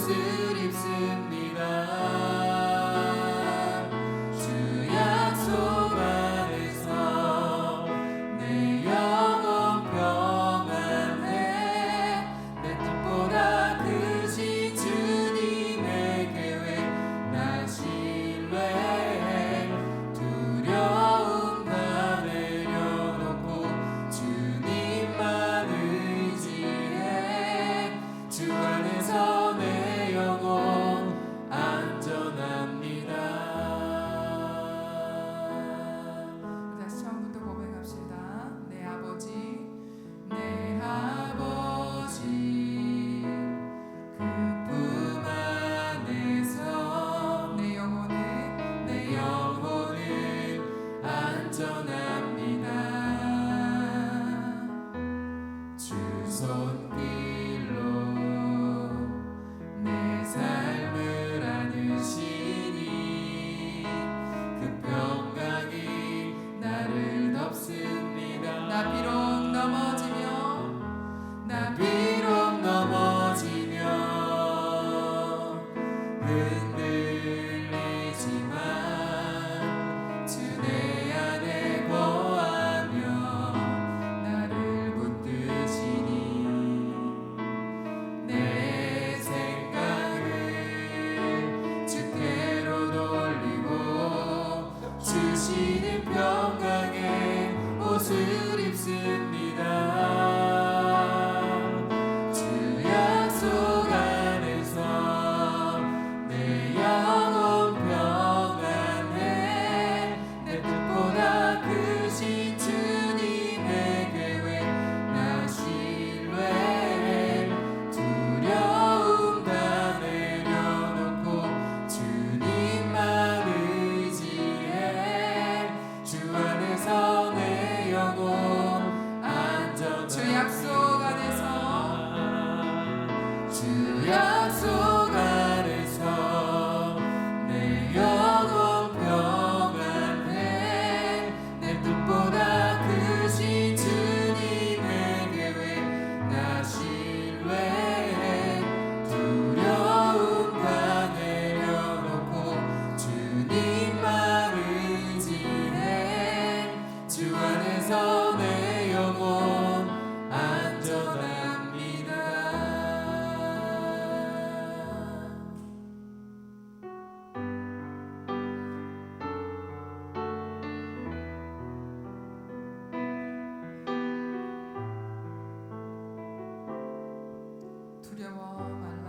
city, it's in the 당신은 평강의 옷을 입습니다. 영혼 평안해 내 뜻보다 크신 fluent